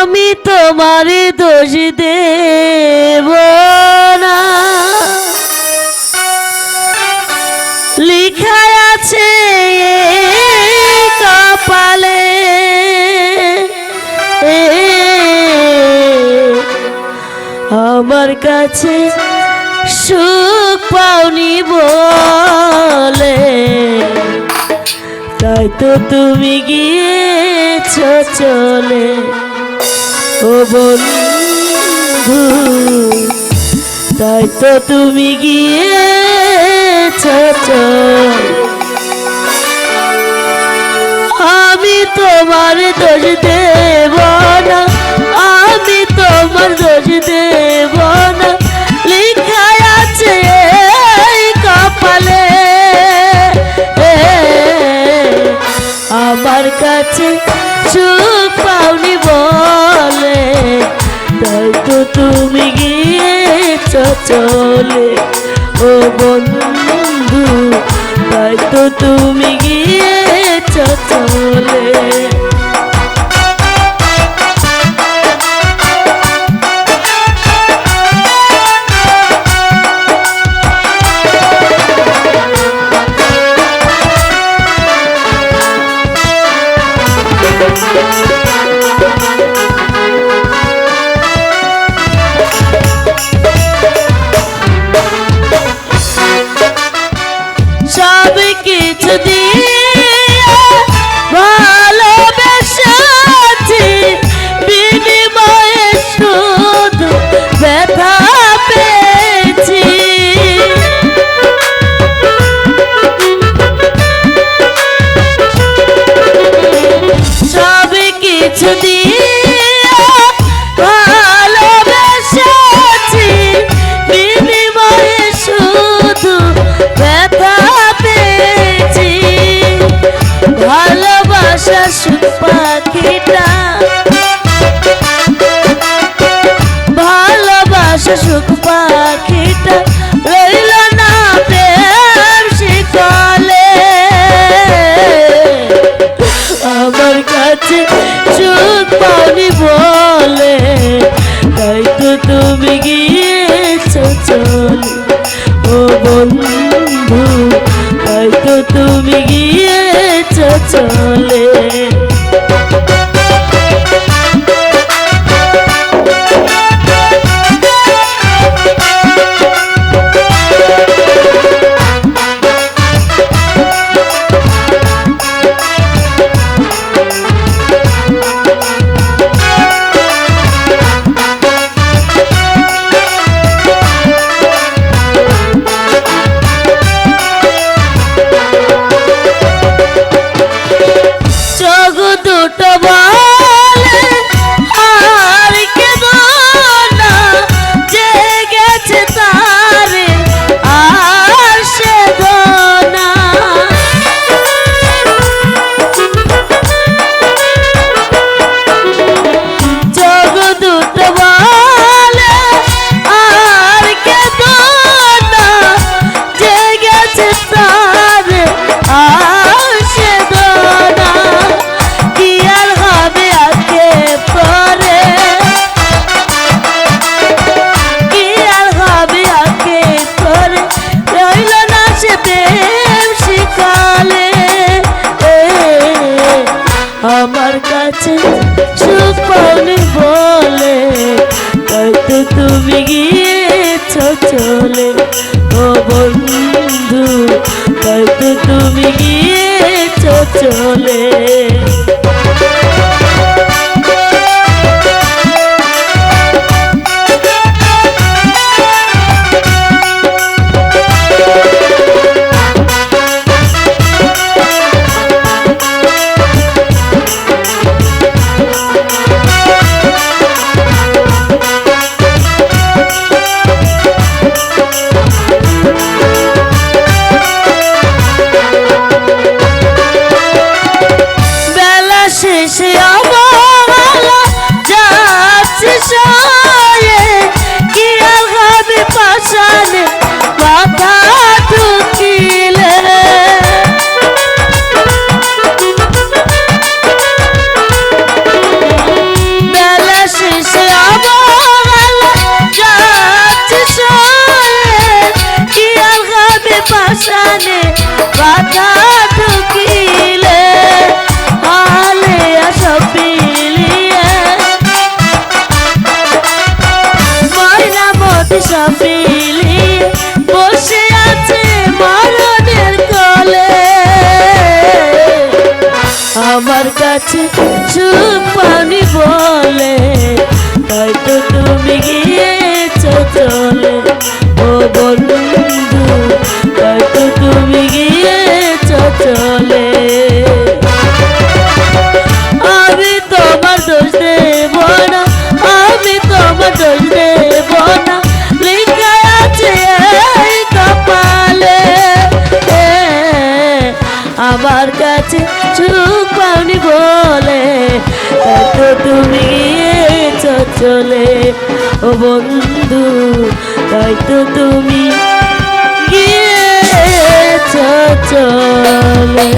আমি তোমার দোষ দেব না। লিখা আছে কপালে আমার কাছে সুখ পাওনি বলে। তাই তো তুমি গিয়েছ চলে। ও বন্ধু, তাই তো তুমি চলে আমি তোমার দোষ দেব না, আমি তোমার দোষ দেব না। লিখা আছে কপালে আমার কাছে সুখ তুমি গিয়েছ চলে ও বন্ধু তাই তো তুমি গিয়েছ চলে পাখিটা রইল না প্রেম শিকলে। আমার কাছে পাওনি বলে, তাই তুমি গিয়েছ চলে। ও বন্ধু, তাই তো তুমি গিয়েছ চলে। প্রেম শিকালে আমার কাছে সুখ বলে তুমি গিয়েছ চলে। প্রাণে বাধা ঢুকিলে, হালে সব পিলিয়ে। পিলি বসে আছে মরণের কোলে। আমার কাছে চুপ বলে, হয়তো তুমি গিয়েছ চলে। ও বন্ধু সুখ পাওনি বলে এত তুমি গিয়েছ চলে ও বন্ধু তাই তো তুমি গিয়েছ চলে